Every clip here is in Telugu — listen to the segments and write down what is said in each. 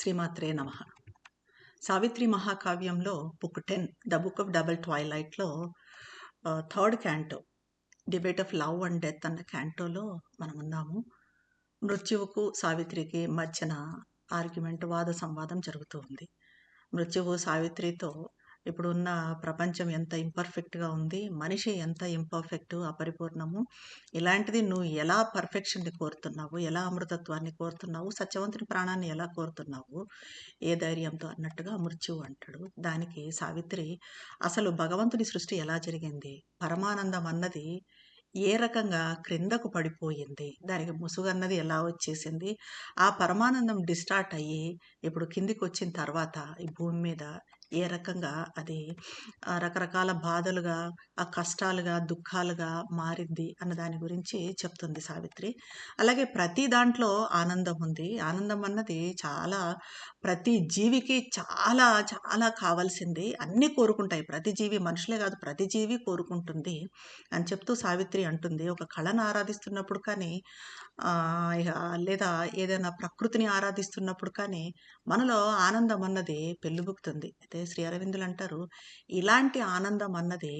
శ్రీమాత్రే నమ. Savitri మహాకావ్యంలో book ten the book of double ట్వైలైట్లో third canto debate of love and death అన్న క్యాంటోలో మనం ఉన్నాము. మృత్యువుకు సావిత్రికి మధ్యన ఆర్గ్యుమెంట్ వాద సంవాదం జరుగుతూ ఉంది. మృత్యువు సావిత్రితో ఇప్పుడున్న ప్రపంచం ఎంత ఇంపర్ఫెక్ట్గా ఉంది మనిషి ఎంత ఇంపర్ఫెక్ట్ అపరిపూర్ణము. ఇలాంటిది నువ్వు ఎలా పర్ఫెక్షన్ని కోరుతున్నావు ఎలా అమృతత్వాన్ని కోరుతున్నావు సత్యవంతుని ప్రాణాన్ని ఎలా కోరుతున్నావు ఏ ధైర్యంతో అన్నట్టుగా మృత్యువు అంటాడు. దానికి సావిత్రి అసలు భగవంతుని సృష్టి ఎలా జరిగింది? పరమానందం అన్నది ఏ రకంగా క్రిందకు పడిపోయింది? దానికి ముసుగన్నది ఎలా వచ్చేసింది? ఆ పరమానందం డిస్టార్ట్ అయ్యి ఇప్పుడు కిందికి వచ్చిన తర్వాత ఈ భూమి మీద ఏ రకంగా అది రకరకాల బాధలుగా ఆ కష్టాలుగా దుఃఖాలుగా మారింది అన్న దాని గురించి చెప్తుంది సావిత్రి. అలాగే ప్రతి దాంట్లో ఆనందం ఉంది. ఆనందం అన్నది చాలా ప్రతి జీవికి చాలా చాలా కావాల్సింది. అన్నీ కోరుకుంటాయి. ప్రతి జీవి మనుషులే కాదు ప్రతి జీవి కోరుకుంటుంది అని చెప్తూ సావిత్రి అంటుంది. ఒక కళను ఆరాధిస్తున్నప్పుడు కానీ లేదా ఏదైనా ప్రకృతిని ఆరాధిస్తున్నప్పుడు కానీ మనలో ఆనందం అన్నది పెళ్ళిబుకుతుంది. అయితే శ్రీ అరవిందులు అంటారు ఇలాంటి ఆనందం అన్నది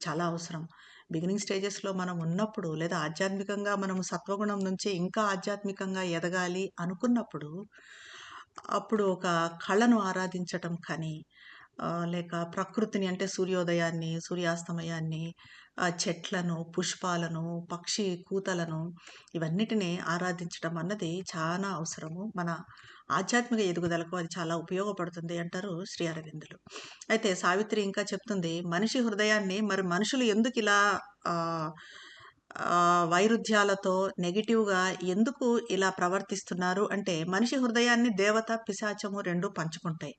చాలా అవసరం. బిగినింగ్ స్టేజెస్లో మనం ఉన్నప్పుడు లేదా ఆధ్యాత్మికంగా మనం సత్వగుణం నుంచి ఇంకా ఆధ్యాత్మికంగా ఎదగాలి అనుకున్నప్పుడు అప్పుడు ఒక కళను ఆరాధించటం కానీ లేక ప్రకృతిని అంటే సూర్యోదయాన్ని సూర్యాస్తమయాన్ని ఆ చెట్లను పుష్పాలను పక్షి కూతలను ఇవన్నిటిని ఆరాధించడం అన్నది చాలా అవసరము. మన ఆధ్యాత్మిక ఎదుగుదలకు అది చాలా ఉపయోగపడుతుంది అంటారు శ్రీ అరవిందులు. అయితే సావిత్రి ఇంకా చెప్తుంది మనిషి హృదయాన్ని మరి మనుషులు ఎందుకు ఇలా వైరుధ్యాలతో నెగిటివ్గా ఎందుకు ఇలా ప్రవర్తిస్తున్నారు అంటే మనిషి హృదయాన్ని దేవత పిశాచము రెండు పంచుకుంటాయి.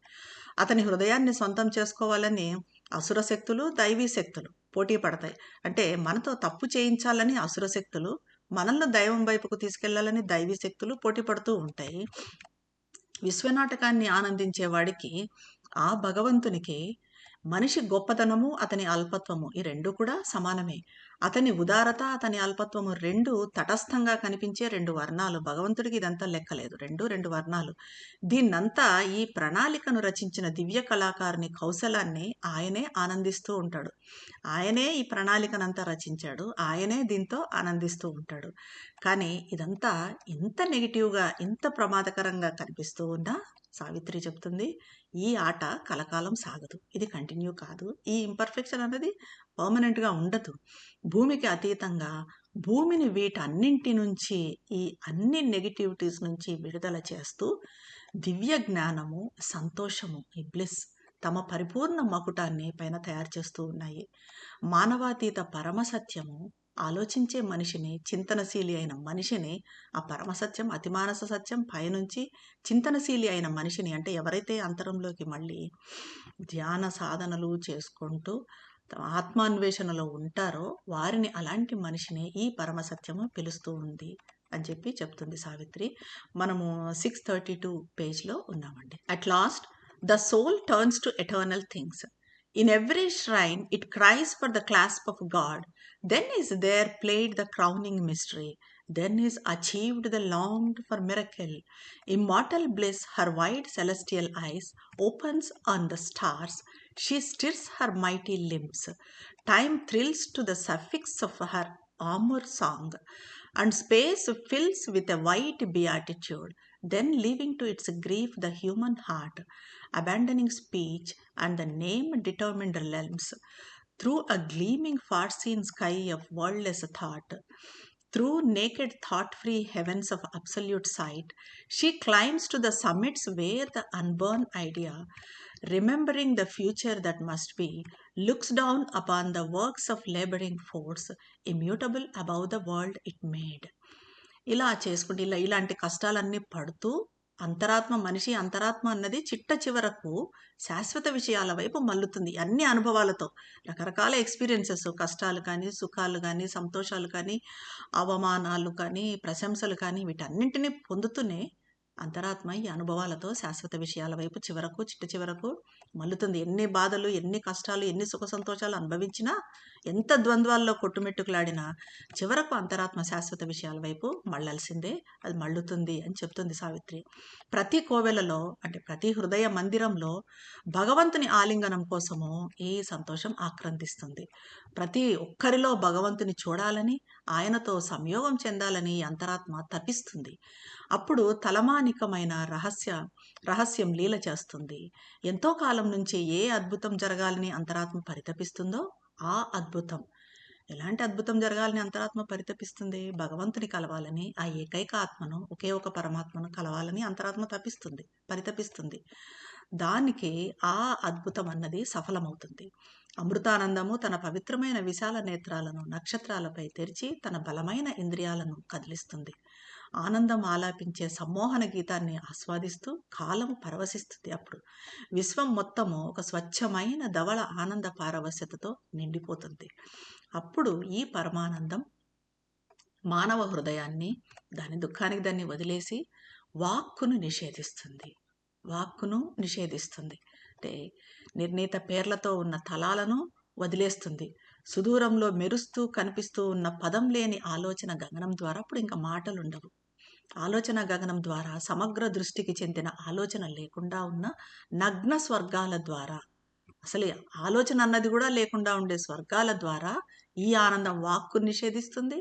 అతని హృదయాన్ని సొంతం చేసుకోవాలని అసుర శక్తులు దైవీ శక్తులు పోటీ పడతాయి. అంటే మనతో తప్పు చేయించాలని అసుర శక్తులు మనల్ని దైవం వైపుకు తీసుకెళ్ళాలని దైవీ శక్తులు పోటీ పడుతూ ఉంటాయి. విశ్వనాటకాన్ని ఆనందించే వాడికి ఆ భగవంతునికి మనిషి గొప్పతనము అతని అల్పత్వము ఈ రెండు కూడా సమానమే. అతని ఉదారత అతని అల్పత్వము రెండు తటస్థంగా కనిపించే రెండు వర్ణాలు. భగవంతుడికి ఇదంతా లెక్కలేదు రెండు రెండు వర్ణాలు. దీన్నంతా ఈ ప్రణాళికను రచించిన దివ్య కళాకారుని కౌశలాన్ని ఆయనే ఆనందిస్తూ ఉంటాడు. ఆయనే ఈ ప్రణాళికనంతా రచించాడు. ఆయనే దీంతో ఆనందిస్తూ ఉంటాడు. కానీ ఇదంతా ఇంత నెగిటివ్గా ఇంత ప్రమాదకరంగా కనిపిస్తూ ఉన్నా సావిత్రి చెప్తుంది ఈ ఆట కలకాలం సాగదు. ఇది కంటిన్యూ కాదు. ఈ ఇంపర్ఫెక్షన్ అనేది పర్మనెంట్గా ఉండదు. భూమికి అతీతంగా భూమిని వీటన్నింటి నుంచి ఈ అన్ని నెగిటివిటీస్ నుంచి విడుదల చేస్తూ దివ్య జ్ఞానము సంతోషము ఈ బ్లిస్ తమ పరిపూర్ణ మకుటాన్ని పైన తయారు చేస్తూ ఉన్నాయి. మానవాతీత పరమసత్యము ఆలోచించే మనిషిని చింతనశీలి అయిన మనిషిని ఆ పరమసత్యం అతిమానస సత్యం పైనుంచి చింతనశీలి అయిన మనిషిని అంటే ఎవరైతే అంతరంలోకి మళ్ళీ ధ్యాన సాధనలు చేసుకుంటూ ఆత్మాన్వేషణలో ఉంటారో వారిని అలాంటి మనిషిని ఈ పరమసత్యము పిలుస్తూ ఉంది అని చెప్పి చెప్తుంది సావిత్రి. మనము సిక్స్ థర్టీ టూ పేజ్లో ఉన్నామండి. At last the soul turns to eternal things In every shrine, it cries for the clasp of God. Then is there played the crowning mystery. Then is achieved the longed for miracle. Immortal bliss, her wide celestial eyes opens on the stars. She stirs her mighty limbs. Time thrills to the suffix of her armor song, and space fills with a white beatitude. Then, leaving to its grief the human heart, abandoning speech and the name determined realms, through a gleaming far seen sky of worldless thought, through naked thought free heavens of absolute sight, she climbs to the summits where the unborn idea, remembering the future that must be, looks down upon the works of laboring force, immutable above the world it made. ఇలా చేసుకుంటే ఇలా ఇలాంటి కష్టాలన్నీ పడుతూ అంతరాత్మ మనిషి అంతరాత్మ అన్నది చిట్ట చివరకు శాశ్వత విషయాల వైపు మల్లుతుంది అన్ని అనుభవాలతో. రకరకాల ఎక్స్పీరియన్సెస్ కష్టాలు కానీ సుఖాలు కానీ సంతోషాలు కానీ అవమానాలు కానీ ప్రశంసలు కానీ వీటన్నింటినీ పొందుతూనే అంతరాత్మ ఈ అనుభవాలతో శాశ్వత విషయాల వైపు చివరకు చిట్ట చివరకు మల్లుతుంది ఎన్ని బాధలు ఎన్ని కష్టాలు ఎన్ని సుఖ సంతోషాలు అనుభవించినా ఎంత ద్వంద్వాల్లో కొట్టుమెట్టుకులాడినా చివరకు అంతరాత్మ శాశ్వత విషయాల వైపు మళ్ళాల్సిందే అది మళ్ళుతుంది అని చెప్తుంది సావిత్రి. ప్రతి కోవెలలో అంటే ప్రతి హృదయ మందిరంలో భగవంతుని ఆలింగనం కోసము ఈ సంతోషం ఆక్రందిస్తుంది ప్రతి ఒక్కరిలో భగవంతుని చూడాలని ఆయనతో సంయోగం చెందాలని అంతరాత్మ తపిస్తుంది. అప్పుడు తలమానికమైన రహస్య రహస్యం లీల చేస్తుంది. ఎంతో కాలం నుంచి ఏ అద్భుతం జరగాలని అంతరాత్మ పరితపిస్తుందో ఆ అద్భుతం. ఎలాంటి అద్భుతం జరగాలని అంతరాత్మ పరితపిస్తుంది? భగవంతుని కలవాలని ఆ ఏకైక ఆత్మను ఒకే ఒక పరమాత్మను కలవాలని అంతరాత్మ తపిస్తుంది పరితపిస్తుంది. దానికి ఆ అద్భుతం అన్నది సఫలమవుతుంది. అమృతానందము తన పవిత్రమైన విశాల నేత్రాలను నక్షత్రాలపై తెరిచి తన బలమైన ఇంద్రియాలను కదిలిస్తుంది. ఆనందం ఆలాపించే సమ్మోహన గీతాన్ని ఆస్వాదిస్తూ కాలం పరవశిస్తుంది అప్పుడు. విశ్వం మొత్తము ఒక స్వచ్ఛమైన ధవళ ఆనంద పారవశ్యతతో నిండిపోతుంది. అప్పుడు ఈ పరమానందం మానవ హృదయాన్ని దాని దుఃఖానికి దాన్ని వదిలేసి వాక్కును నిషేధిస్తుంది. వాక్కును నిషేధిస్తుంది. అంటే నిర్ణీత పేర్లతో ఉన్న తలాలను వదిలేస్తుంది. సుదూరంలో మెరుస్తూ కనిపిస్తూ ఉన్న పదం లేని ఆలోచన గగనం ద్వారా అప్పుడు ఇంకా మాటలు ఉండవు ఆలోచన గగనం ద్వారా సమగ్ర దృష్టికి చెందిన ఆలోచన లేకుండా ఉన్న నగ్న స్వర్గాల ద్వారా. అసలు ఆలోచన అన్నది కూడా లేకుండా ఉండే స్వర్గాల ద్వారా ఈ ఆనందం వాక్కు నిషేధిస్తుంది.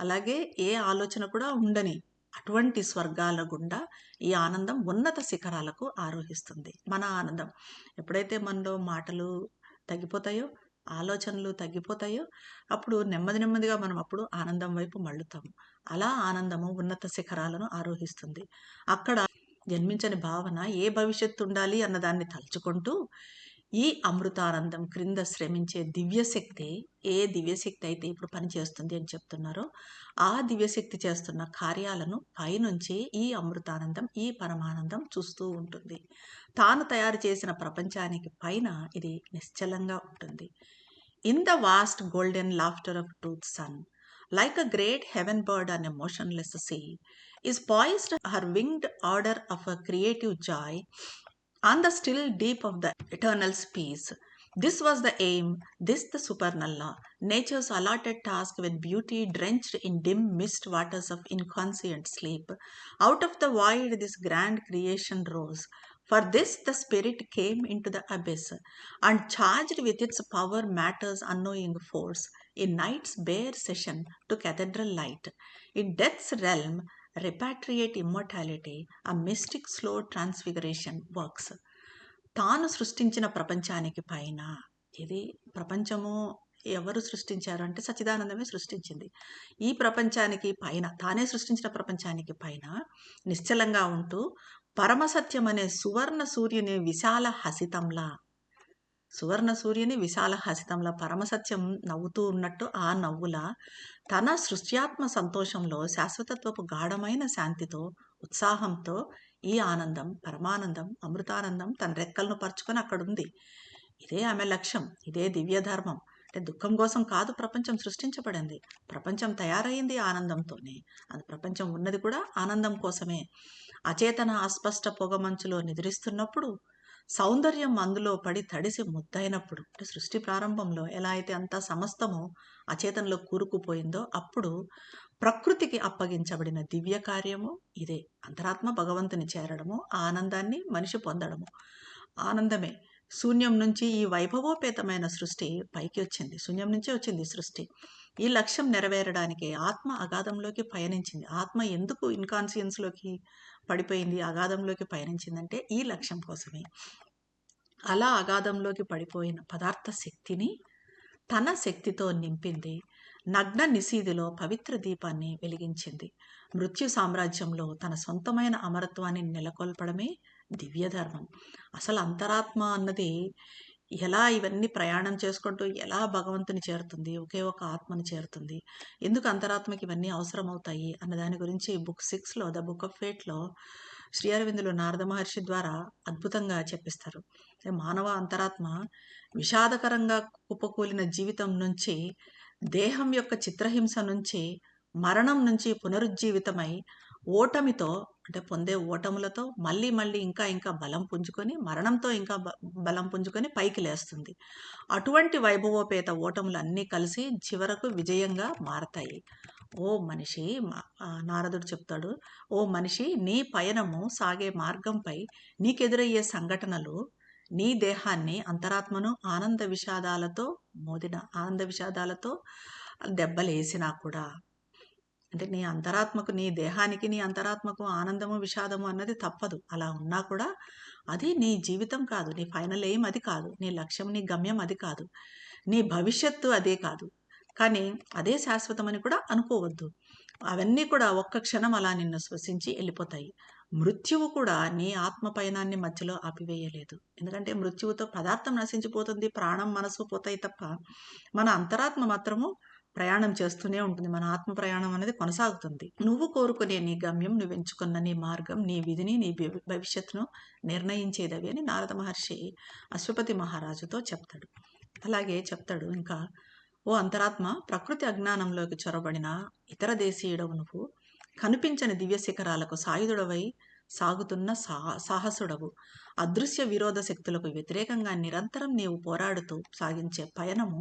అలాగే ఏ ఆలోచన కూడా ఉండని అటువంటి స్వర్గాల గుండా ఈ ఆనందం ఉన్నత శిఖరాలకు ఆరోహిస్తుంది. మన ఆనందం ఎప్పుడైతే మనలో మాటలు తగ్గిపోతాయో ఆలోచనలు తగ్గిపోతాయో అప్పుడు నెమ్మది నెమ్మదిగా మనం అప్పుడు ఆనందం వైపు మళ్ళుతాము. అలా ఆనందము ఉన్నత శిఖరాలను ఆరోహిస్తుంది. అక్కడ జన్మించని భావన ఏ భవిష్యత్తు ఉండాలి అన్నదాన్ని తలుచుకుంటూ ఈ అమృతానందం క్రింద శ్రమించే దివ్యశక్తి ఏ దివ్యశక్తి అయితే ఇప్పుడు పనిచేస్తుంది అని చెప్తున్నారో ఆ దివ్యశక్తి చేస్తున్న కార్యాలను పైనుంచి ఈ అమృతానందం ఈ పరమానందం చూస్తూ ఉంటుంది. తాను తయారు చేసిన ప్రపంచానికి పైన ఇది నిశ్చలంగా ఉంటుంది. In the vast golden laughter of tooth sun like a great heaven bird on a motionless sea, is poised her winged order of a creative joy on the still deep of the eternal space. This was the aim, this the supernalla, nature's allotted task with beauty drenched in dim mist waters of inconscient sleep. Out of the void this grand creation rose, for this the spirit came into the abyss and charged with its power matter's unknowing force in night's bare session to cathedral light in death's realm repatriate immortality a mystic slow transfiguration works తాను సృష్టించిన ప్రపంచానికి పైన ఇది ప్రపంచము ఎవరు సృష్టించారు అంటే సచిదానందమే సృష్టించింది. ఈ ప్రపంచానికి పైన తానే సృష్టించిన ప్రపంచానికి పైన నిశ్చలంగా ఉంటూ పరమసత్యమనే సువర్ణ సూర్యుని విశాల హసితంలా సువర్ణ సూర్యుని విశాల హసితంలా పరమసత్యం నవ్వుతూ ఉన్నట్టు ఆ నవ్వుల తన సృష్ట్యాత్మ సంతోషంలో శాశ్వతత్వపు గాఢమైన శాంతితో ఉత్సాహంతో ఈ ఆనందం పరమానందం అమృతానందం తన రెక్కలను పరుచుకొని అక్కడుంది. ఇదే ఆమె లక్ష్యం ఇదే దివ్య ధర్మం. అంటే దుఃఖం కోసం కాదు ప్రపంచం సృష్టించబడింది. ప్రపంచం తయారైంది ఆనందంతోనే. అది ప్రపంచం ఉన్నది కూడా ఆనందం కోసమే. అచేతన అస్పష్ట పొగమంచులో నిద్రిస్తున్నప్పుడు సౌందర్యం అందులో పడి తడిసి ముద్దయినప్పుడు అంటే సృష్టి ప్రారంభంలో ఎలా అయితే అంతా సమస్తము అచేతనలో కూరుకుపోయిందో అప్పుడు ప్రకృతికి అప్పగించబడిన దివ్య కార్యము ఇదే. అంతరాత్మ భగవంతుని చేరడము ఆ ఆనందాన్ని మనిషి పొందడము. ఆనందమే. శూన్యం నుంచి ఈ వైభవోపేతమైన సృష్టి పైకి వచ్చింది. శూన్యం నుంచే వచ్చింది సృష్టి. ఈ లక్ష్యం నెరవేరడానికి ఆత్మ అగాధంలోకి పయనించింది. ఆత్మ ఎందుకు ఇన్కాన్షియన్స్లోకి పడిపోయింది? అగాధంలోకి పయనించిందంటే ఈ లక్ష్యం కోసమే. అలా అగాధంలోకి పడిపోయిన పదార్థ శక్తిని తన శక్తితో నింపింది. నగ్న నిశీదిలో పవిత్ర దీపాన్ని వెలిగించింది. మృత్యు సామ్రాజ్యంలో తన సొంతమైన అమరత్వాన్ని నెలకొల్పడమే దివ్యధర్మం. అసలు అంతరాత్మ అన్నది ఎలా ఇవన్నీ ప్రయాణం చేసుకుంటూ ఎలా భగవంతుని చేరుతుంది ఒకే ఒక ఆత్మని చేరుతుంది ఎందుకు అంతరాత్మకి ఇవన్నీ అవసరం అవుతాయి అన్న దాని గురించి బుక్ సిక్స్లో ద బుక్ ఆఫ్ ఫేట్లో శ్రీ అరవిందులు నారద మహర్షి ద్వారా అద్భుతంగా చెప్పిస్తారు. మానవ అంతరాత్మ విషాదకరంగా కుప్పకూలిన జీవితం నుంచి దేహం యొక్క చిత్రహింస నుంచి మరణం నుంచి పునరుజ్జీవితమై ఓటమితో అంటే పొందే ఓటములతో మళ్ళీ మళ్ళీ ఇంకా ఇంకా బలం పుంజుకొని మరణంతో ఇంకా బ బలం పుంజుకొని పైకి లేస్తుంది. అటువంటి వైభవోపేత ఓటములు అన్నీ కలిసి చివరకు విజయంగా మారతాయి. ఓ మనిషి నారదుడు చెప్తాడు ఓ మనిషి నీ పయనము సాగే మార్గంపై నీకెదురయ్యే సంఘటనలు నీ దేహాన్ని అంతరాత్మను ఆనంద విషాదాలతో మోదిన ఆనంద విషాదాలతో దెబ్బలేసినా కూడా అంటే నీ అంతరాత్మకు నీ దేహానికి నీ అంతరాత్మకు ఆనందము విషాదము అన్నది తప్పదు. అలా ఉన్నా కూడా అది నీ జీవితం కాదు. నీ ఫైనల్ ఎయిమ్ అది కాదు. నీ లక్ష్యం నీ గమ్యం అది కాదు. నీ భవిష్యత్తు అదే కాదు. కానీ అదే శాశ్వతమని కూడా అనుకోవద్దు. అవన్నీ కూడా ఒక్క క్షణం అలా నిన్ను శ్వసించి వెళ్ళిపోతాయి. మృత్యువు కూడా నీ ఆత్మ పయనాన్ని మధ్యలో ఆపివేయలేదు. ఎందుకంటే మృత్యువుతో పదార్థం నశించిపోతుంది ప్రాణం మనసు పోతాయి తప్ప మన అంతరాత్మ మాత్రము ప్రయాణం చేస్తూనే ఉంటుంది. మన ఆత్మ ప్రయాణం అనేది కొనసాగుతుంది. నువ్వు కోరుకునే నీ గమ్యం నువ్వు ఎంచుకున్న నీ మార్గం నీ విధిని నీ భవిష్యత్తును నిర్ణయించేదవి అని నారద మహర్షి అశ్వపతి మహారాజుతో చెప్తాడు. అలాగే చెప్తాడు ఇంకా ఓ అంతరాత్మ ప్రకృతి అజ్ఞానంలోకి చొరబడిన ఇతర దేశీయుడవు నువ్వు. కనిపించని దివ్య శిఖరాలకు సాయుధుడవై సాగుతున్న సాహ సాహసుడవు. అదృశ్య విరోధ శక్తులకు వ్యతిరేకంగా నిరంతరం నీవు పోరాడుతూ సాగించే పయనము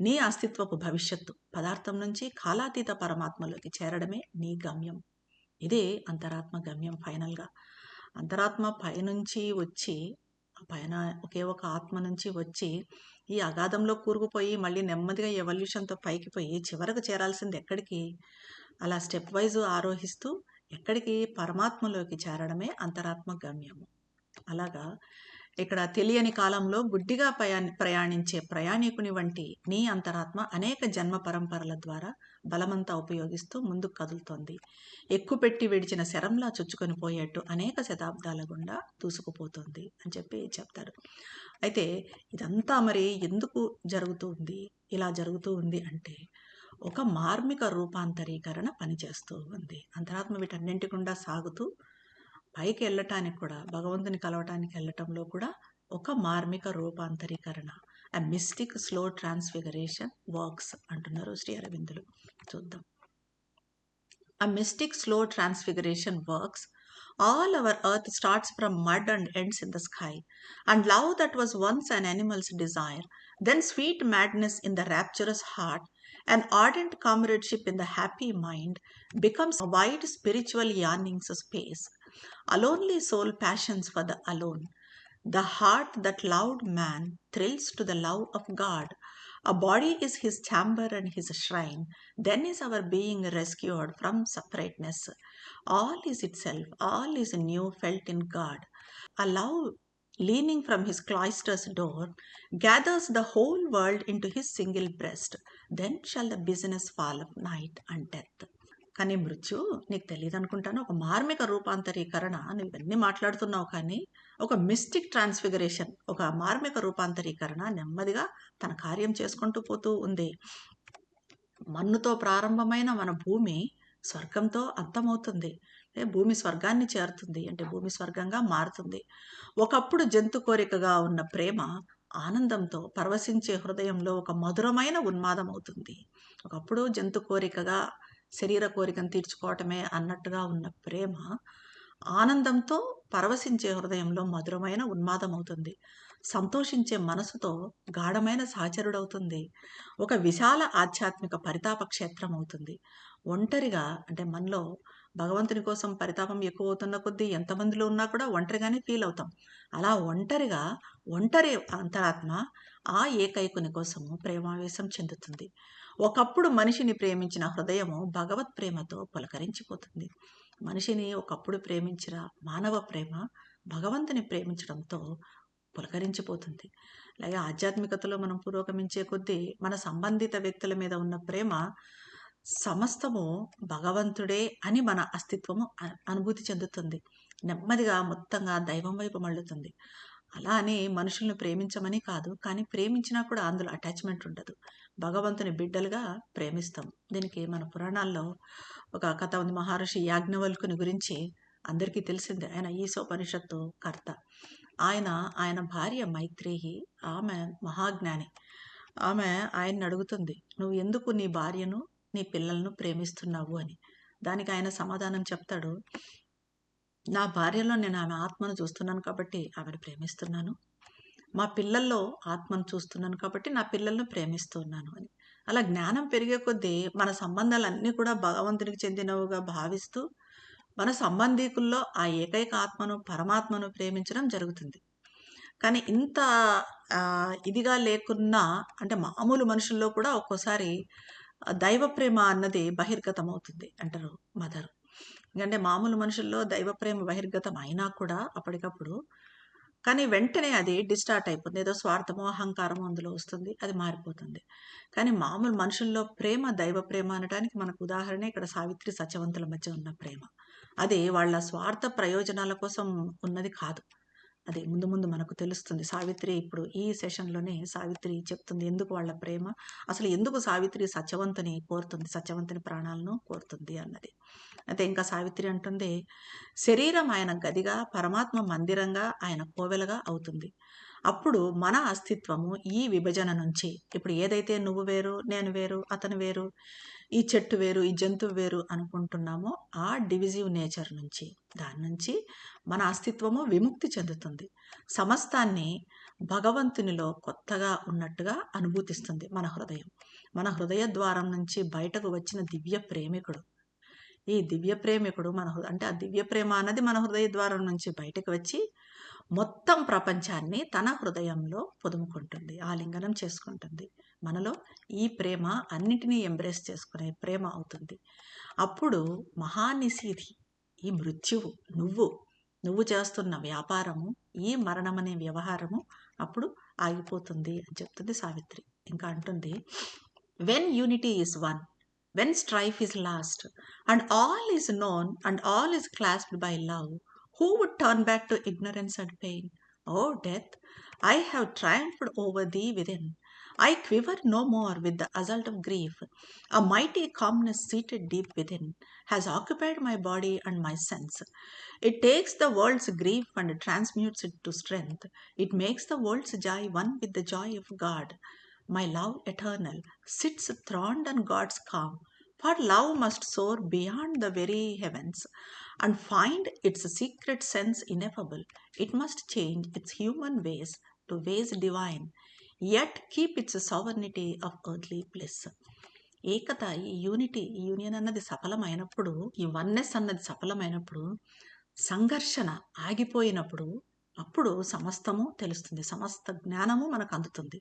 నీ అస్తిత్వపు భవిష్యత్తు. పదార్థం నుంచి కాలాతీత పరమాత్మలోకి చేరడమే నీ గమ్యం. ఇదే అంతరాత్మ గమ్యం ఫైనల్గా. అంతరాత్మ పైనుంచి వచ్చి ఆ పైన ఒకే ఒక ఆత్మ నుంచి వచ్చి ఈ అగాధంలో కూరుకుపోయి మళ్ళీ నెమ్మదిగా ఎవల్యూషన్తో పైకి పోయి చివరకు చేరాల్సింది ఎక్కడికి? అలా స్టెప్ వైజ్ ఆరోహిస్తూ ఎక్కడికి? పరమాత్మలోకి చేరడమే అంతరాత్మ గమ్యము. అలాగా ఇక్కడ తెలియని కాలంలో గుడ్డిగా ప్రయాణి ప్రయాణించే ప్రయాణికుని వంటి నీ అంతరాత్మ అనేక జన్మ పరంపరల ద్వారా బలమంతా ఉపయోగిస్తూ ముందుకు కదులుతోంది. ఎక్కుపెట్టి విడిచిన శరంలా చుచ్చుకొని పోయేట్టు అనేక శతాబ్దాల గుండా దూసుకుపోతుంది అని చెప్పి చెప్తారు. అయితే ఇదంతా మరి ఎందుకు జరుగుతూ ఉంది? ఇలా జరుగుతూ ఉంది అంటే ఒక మార్మిక రూపాంతరీకరణ పనిచేస్తూ ఉంది. అంతరాత్మ వీటన్నింటి గుండా సాగుతూ పైకి వెళ్ళటానికి కూడా భగవంతుని కలవటానికి వెళ్ళటంలో కూడా ఒక మార్మిక రూపాంతరీకరణ. A mystic slow transfiguration works అంటున్నారు శ్రీ అరవిందులు. చూద్దాం. ఆ mystic slow transfiguration works all our earth starts from mud and ends in the sky and love that was once and animals desire then sweet madness in the rapturous heart and ardent comradeship in the happy mind, becomes a wide spiritual yearning's space. A lonely soul passions for the alone. The heart that loved man thrills to the love of God. A body is his chamber and his shrine. Then is our being rescued from separateness. All is itself, all is new felt in God. A love leaning from his cloister's door gathers the whole world into his single breast. Then shall the business fall of night and death. కానీ మృత్యు నీకు తెలియదు అనుకుంటాను ఒక మార్మిక రూపాంతరీకరణ నువ్వు ఇవన్నీ మాట్లాడుతున్నావు కానీ ఒక మిస్టిక్ ట్రాన్స్ఫిగరేషన్ ఒక మార్మిక రూపాంతరీకరణ నెమ్మదిగా తన కార్యం చేసుకుంటూ పోతూ ఉంది మన్నుతో ప్రారంభమైన మన భూమి స్వర్గంతో అంతమవుతుంది భూమి స్వర్గాన్ని చేరుతుంది. అంటే భూమి స్వర్గంగా మారుతుంది. ఒకప్పుడు జంతు కోరికగా ఉన్న ప్రేమ ఆనందంతో పరవశించే హృదయంలో ఒక మధురమైన ఉన్మాదం అవుతుంది. ఒకప్పుడు జంతు కోరికగా శరీర కోరికను తీర్చుకోవటమే అన్నట్టుగా ఉన్న ప్రేమ ఆనందంతో పరవశించే హృదయంలో మధురమైన ఉన్మాదం అవుతుంది. సంతోషించే మనసుతో గాఢమైన సహచరుడవుతుంది. ఒక విశాల ఆధ్యాత్మిక పరితాప క్షేత్రం అవుతుంది. ఒంటరిగా అంటే మనలో భగవంతుని కోసం పరితాపం ఎక్కువ అవుతున్న కొద్దీ ఎంతమందిలో ఉన్నా కూడా ఒంటరిగానే ఫీల్ అవుతాం. అలా ఒంటరిగా ఒంటరి అంతరాత్మ ఆ ఏకైకుని కోసము ప్రేమావేశం చెందుతుంది. ఒకప్పుడు మనిషిని ప్రేమించిన హృదయము భగవత్ ప్రేమతో పులకరించిపోతుంది. మనిషిని ఒకప్పుడు ప్రేమించిన మానవ ప్రేమ భగవంతుని ప్రేమించడంతో పులకరించిపోతుంది. అలాగే ఆధ్యాత్మికతలో మనం పురోగమించే కొద్దీ మన సంబంధిత వ్యక్తుల మీద ఉన్న ప్రేమ సమస్తము భగవంతుడే అని మన అస్తిత్వము అనుభూతి చెందుతుంది. నెమ్మదిగా మొత్తంగా దైవం వైపు మళ్ళుతుంది. అలా అని ప్రేమించమని కాదు కానీ ప్రేమించినా కూడా అందులో అటాచ్మెంట్ ఉండదు. భగవంతుని బిడ్డలుగా ప్రేమిస్తాం. దీనికి మన పురాణాల్లో ఒక కథ ఉంది. మహర్షి యాజ్ఞవల్కుని గురించి అందరికీ తెలిసిందే. ఆయన ఈశోపనిషత్తు కర్త. ఆయన ఆయన భార్య మైత్రేయి ఆమె మహాజ్ఞాని. ఆమె ఆయన్ని అడుగుతుంది నువ్వు ఎందుకు నీ భార్యను నీ పిల్లలను ప్రేమిస్తున్నావు అని. దానికి ఆయన సమాధానం చెప్తాడు. నా భార్యలో నేను ఆమె ఆత్మను చూస్తున్నాను కాబట్టి ఆమెను ప్రేమిస్తున్నాను. మా పిల్లల్లో ఆత్మను చూస్తున్నాను కాబట్టి నా పిల్లలను ప్రేమిస్తున్నాను అని. అలా జ్ఞానం పెరిగే కొద్దీ మన సంబంధాలన్నీ కూడా భగవంతునికి చెందినవిగా భావిస్తూ మన సంబంధీకుల్లో ఆ ఏకైక ఆత్మను పరమాత్మను ప్రేమించడం జరుగుతుంది. కానీ ఇంత ఇదిగా లేకున్నా అంటే మామూలు మనుషుల్లో కూడా ఒక్కోసారి దైవ ప్రేమ అన్నది బహిర్గతం అవుతుంది అంటారు మదర్. ఎందుకంటే మామూలు మనుషుల్లో దైవ ప్రేమ బహిర్గతం అయినా కూడా అప్పటికప్పుడు. కానీ వెంటనే అది డిస్టార్ట్ అయిపోతుంది. ఏదో స్వార్థమో అహంకారమో అందులో వస్తుంది అది మారిపోతుంది. కానీ మామూలు మనుషుల్లో ప్రేమ దైవ ప్రేమ అనడానికి మనకు ఉదాహరణ ఇక్కడ సావిత్రి సత్యవంతుల మధ్య ఉన్న ప్రేమ. అది వాళ్ళ స్వార్థ ప్రయోజనాల కోసం ఉన్నది కాదు. అది ముందు ముందు మనకు తెలుస్తుంది. సావిత్రి ఇప్పుడు ఈ సెషన్లోనే సావిత్రి చెప్తుంది ఎందుకు వాళ్ళ ప్రేమ? అసలు ఎందుకు సావిత్రి సత్యవంతుని కోరుతుంది? సత్యవంతుని ప్రాణాలను కోరుతుంది అన్నది. అయితే ఇంకా సావిత్రి అంటుంది శరీరం ఆయన గదిగా పరమాత్మ మందిరంగా ఆయన కోవెలగా అవుతుంది. అప్పుడు మన అస్తిత్వము ఈ విభజన నుంచి. ఇప్పుడు ఏదైతే నువ్వు వేరు నేను వేరు అతను వేరు ఈ చెట్టు వేరు ఈ జంతువు వేరు అనుకుంటున్నామో ఆ డివిజివ్ నేచర్ నుంచి. దాని నుంచి మన అస్తిత్వము విముక్తి చెందుతుంది. సమస్తాన్ని భగవంతునిలో కొత్తగా ఉన్నట్టుగా అనుభూతిస్తుంది మన హృదయం. మన హృదయ ద్వారం నుంచి బయటకు వచ్చిన దివ్య ప్రేమికుడు. ఈ దివ్య ప్రేమికుడు మన హృదయ అంటే ఆ దివ్య ప్రేమ అన్నది మన హృదయ ద్వారం నుంచి బయటకు వచ్చి మొత్తం ప్రపంచాన్ని తన హృదయంలో పొదుముకుంటుంది ఆలింగనం చేసుకుంటుంది. మనలో ఈ ప్రేమ అన్నిటినీ ఎంబ్రేస్ చేసుకునే ప్రేమ అవుతుంది. అప్పుడు మహానిశీధి ఈ మృత్యువు నువ్వు నువ్వు చేస్తున్న వ్యాపారము ఈ మరణం అనే వ్యవహారము అప్పుడు ఆగిపోతుంది అని చెప్తుంది సావిత్రి. ఇంకా అంటుంది when unity is won when strife is lost and all is known and all is clasped by love who would turn back to ignorance and pain O death I have triumphed over thee within I quiver no more with the assault of grief. A mighty calmness seated deep within has occupied my body and my sense. It takes the world's grief and transmutes it to strength. It makes the world's joy one with the joy of God. My love eternal sits throned on God's calm. For love must soar beyond the very heavens and find its secret sense ineffable. It must change its human ways to ways divine, yet keep its sovereignty of earthly bliss ఏకత ఈ యూనిటీ ఈ యూనియన్ అన్నది సఫలమైనప్పుడు ఈ వన్నెస్ అన్నది సఫలమైనప్పుడు సంఘర్షణ ఆగిపోయినప్పుడు అప్పుడు సమస్తము తెలుస్తుంది. సమస్త జ్ఞానము మనకు అందుతుంది.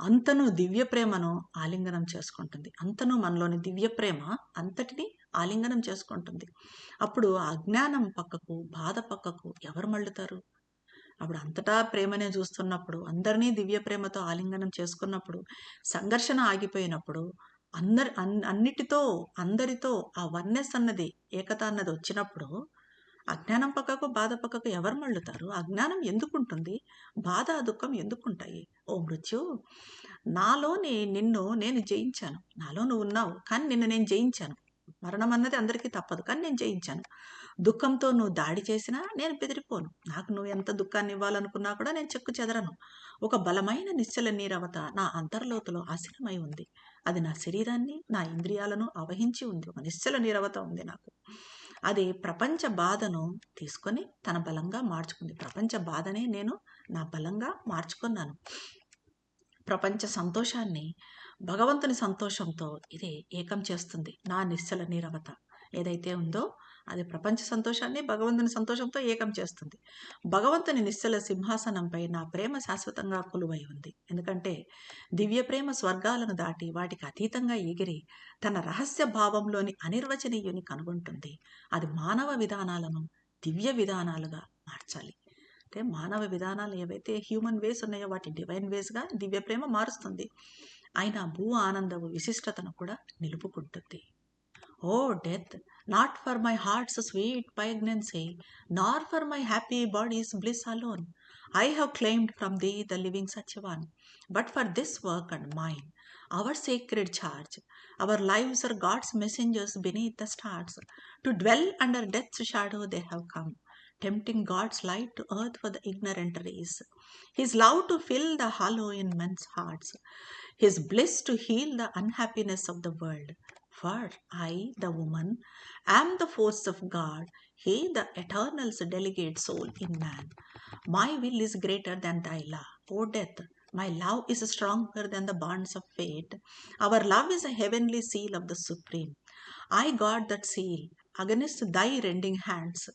అంతను దివ్య ప్రేమను ఆలింగనం చేసుకుంటుంది. అంతను మనలోని దివ్య ప్రేమ అంతటిని ఆలింగనం చేసుకుంటుంది. అప్పుడు అజ్ఞానం పక్కకు బాధ పక్కకు ఎవరు మళ్ళుతారు? అప్పుడు అంతటా ప్రేమనే చూస్తున్నప్పుడు అందరినీ దివ్య ప్రేమతో ఆలింగనం చేసుకున్నప్పుడు సంఘర్షణ ఆగిపోయినప్పుడు అందరి అన్- అన్నిటితో అందరితో ఆ వన్నెస్ అన్నది ఏకత అన్నది వచ్చినప్పుడు అజ్ఞానం పక్కకు బాధ పక్కకు ఎవరు మళ్ళుతారు? అజ్ఞానం ఎందుకుంటుంది? బాధ దుఃఖం ఎందుకుంటాయి? ఓ మృత్యు నాలోని నిన్ను నేను జయించాను. నాలో నువ్వు ఉన్నావు కానీ నిన్ను నేను జయించాను. మరణం అన్నది అందరికీ తప్పదు కానీ నేను జయించాను. దుఃఖంతో నువ్వు దాడి చేసినా నేను బెదిరిపోను. నాకు నువ్వు ఎంత దుఃఖాన్ని ఇవ్వాలనుకున్నా కూడా నేను చెక్కు చెదరను. ఒక బలమైన నిశ్చల నీరవత నా అంతర్లోతులో ఆశీనమై ఉంది. అది నా శరీరాన్ని నా ఇంద్రియాలను అవహించి ఉంది. ఒక నిశ్చల నీరవత ఉంది నాకు. అది ప్రపంచ బాధను తీసుకొని తన బలంగా మార్చుకుంది. ప్రపంచ బాధనే నేను నా బలంగా మార్చుకున్నాను. ప్రపంచ సంతోషాన్ని భగవంతుని సంతోషంతో ఇది ఏకం చేస్తుంది నా నిశ్చల నీరవత. ఏదైతే ఉందో అది ప్రపంచ సంతోషాన్ని భగవంతుని సంతోషంతో ఏకం చేస్తుంది. భగవంతుని నిశ్చల సింహాసనంపై నా ప్రేమ శాశ్వతంగా కొలువై ఉంది. ఎందుకంటే దివ్య ప్రేమ స్వర్గాలను దాటి వాటికి అతీతంగా ఎగిరి తన రహస్య భావంలోని అనిర్వచనీయుని కనుగొంటుంది. అది మానవ విధానాలను దివ్య విధానాలుగా మార్చాలి. అంటే మానవ విధానాలు ఏవైతే హ్యూమన్ వేస్ ఉన్నాయో వాటి డివైన్ వేస్గా దివ్య ప్రేమ మారుస్తుంది. ఆయన భూ ఆనందము విశిష్టతను కూడా నిలుపుకుంటుంది. O death! Not for my heart's sweet pregnancy, nor for my happy body's bliss alone, I have claimed from thee the living Satyavan, but for this work and mine, our sacred charge. Our lives are God's messengers beneath the stars. To dwell under death's shadow they have come, tempting God's light to earth for the ignorant race. His love to fill the hollow in men's hearts, His bliss to heal the unhappiness of the world. For I, the woman, am the force of God, He, the eternal's delegate soul in man. My will is greater than thy law, O death. My love is stronger than the bonds of fate. Our love is a heavenly seal of the Supreme. I guard that seal against thy rending hands.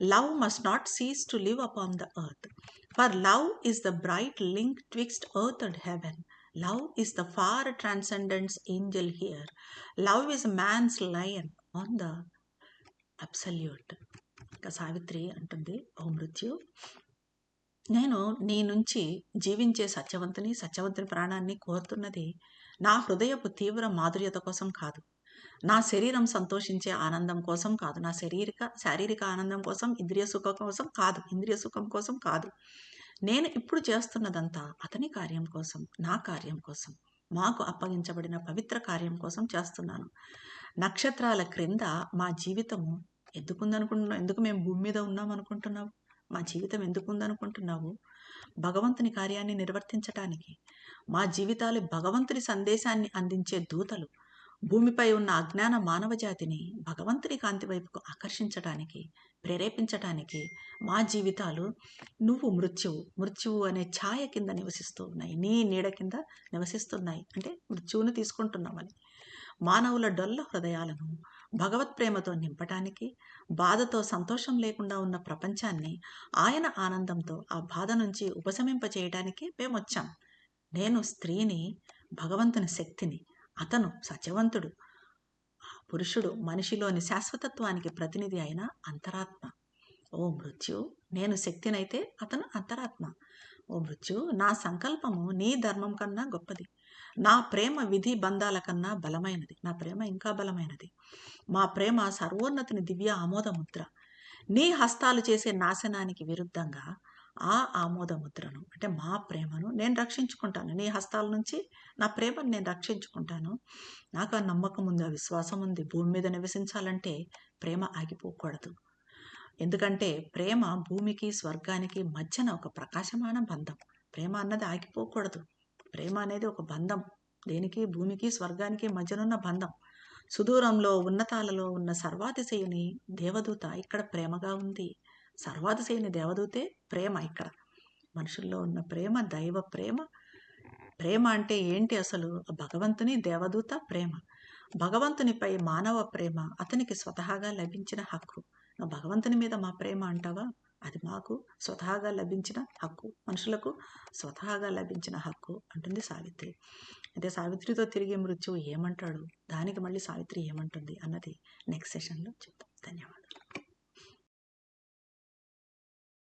Love must not cease to live upon the earth. For love is the bright link twixt earth and heaven. Love is the far transcendence angel here. Love is man's lion on the absolute ఇంకా సావిత్రి అంటుంది ఓ మృత్యు నేను నీ నుంచి జీవించే సత్యవంతుని సత్యవంతుని ప్రాణాన్ని కోరుతున్నది నా హృదయపు తీవ్ర మాధుర్యత కోసం కాదు. నా శరీరం సంతోషించే ఆనందం కోసం కాదు. నా శారీరక శారీరక ఆనందం కోసం ఇంద్రియ సుఖం కోసం కాదు. ఇంద్రియ సుఖం కోసం కాదు. నేను ఇప్పుడు చేస్తున్నదంతా అతని కార్యం కోసం నా కార్యం కోసం మాకు అప్పగించబడిన పవిత్ర కార్యం కోసం చేస్తున్నాను. నక్షత్రాల క్రింద మా జీవితము ఎందుకుందనుకుంటున్నావు? ఎందుకు మేము భూమి మీద ఉన్నాం అనుకుంటున్నావు మా జీవితం ఎందుకు ఉందనుకుంటున్నావు భగవంతుని కార్యాన్ని నిర్వర్తించటానికి మా జీవితాలు భగవంతుని సందేశాన్ని అందించే దూతలు భూమిపై ఉన్న అజ్ఞాన మానవ జాతిని భగవంతుని కాంతి వైపుకు ఆకర్షించటానికి ప్రేరేపించటానికి మా జీవితాలు నువ్వు మృత్యువు మృత్యువు అనే ఛాయ కింద నివసిస్తూ ఉన్నాయి. నీ నీడ కింద నివసిస్తున్నాయి. అంటే మృత్యువును తీసుకుంటున్నామని మానవుల డొల్ల హృదయాలను భగవత్ ప్రేమతో నింపటానికి బాధతో సంతోషం లేకుండా ఉన్న ప్రపంచాన్ని ఆయన ఆనందంతో ఆ బాధ నుంచి ఉపశమింపచేయడానికి మేము వచ్చాం నేను స్త్రీని భగవంతుని శక్తిని అతను సత్యవంతుడు. ఆ పురుషుడు మనిషిలోని శాశ్వతత్వానికి ప్రతినిధి అయిన అంతరాత్మ. ఓ మృత్యు నేను శక్తినైతే అతను అంతరాత్మ. ఓ మృత్యు నా సంకల్పము నీ ధర్మం కన్నా గొప్పది. నా ప్రేమ విధి బంధాల కన్నా బలమైనది. నా ప్రేమ ఇంకా బలమైనది. మా ప్రేమ సర్వోన్నతిని దివ్య ఆమోద ముద్ర నీ హస్తాలు చేసే నాశనానికి విరుద్ధంగా ఆ ఆమోద ముద్రను అంటే మా ప్రేమను నేను రక్షించుకుంటాను. నీ హస్తాల నుంచి నా ప్రేమను నేను రక్షించుకుంటాను. నాకు ఆ నమ్మకం ఉంది ఆ విశ్వాసం ఉంది. భూమి మీద నివసించాలంటే ప్రేమ ఆగిపోకూడదు. ఎందుకంటే ప్రేమ భూమికి స్వర్గానికి మధ్యన ఒక ప్రకాశమాన బంధం. ప్రేమ అన్నది ఆగిపోకూడదు. ప్రేమ అనేది ఒక బంధం. దేనికి? భూమికి స్వర్గానికి మధ్యనున్న బంధం. సుదూరంలో ఉన్నతాలలో ఉన్న సర్వాతిశయుని దేవదూత ఇక్కడ ప్రేమగా ఉంది. సర్వాతిశయుని దేవదూతే ప్రేమ ఇక్కడ. మనుషుల్లో ఉన్న ప్రేమ దైవ ప్రేమ. ప్రేమ అంటే ఏంటి అసలు? భగవంతుని దేవదూత ప్రేమ. భగవంతునిపై మానవ ప్రేమ అతనికి స్వతహాగా లభించిన హక్కు. భగవంతుని మీద మా ప్రేమ అంటావా? అది మాకు స్వతహాగా లభించిన హక్కు. మనుషులకు స్వతహాగా లభించిన హక్కు అంటుంది సావిత్రి. అయితే సావిత్రితో తిరిగి మృత్యువు ఏమంటాడు? దానికి మళ్ళీ సావిత్రి ఏమంటుంది అన్నది నెక్స్ట్ సెషన్లో చెప్తాం ధన్యవాదాలు.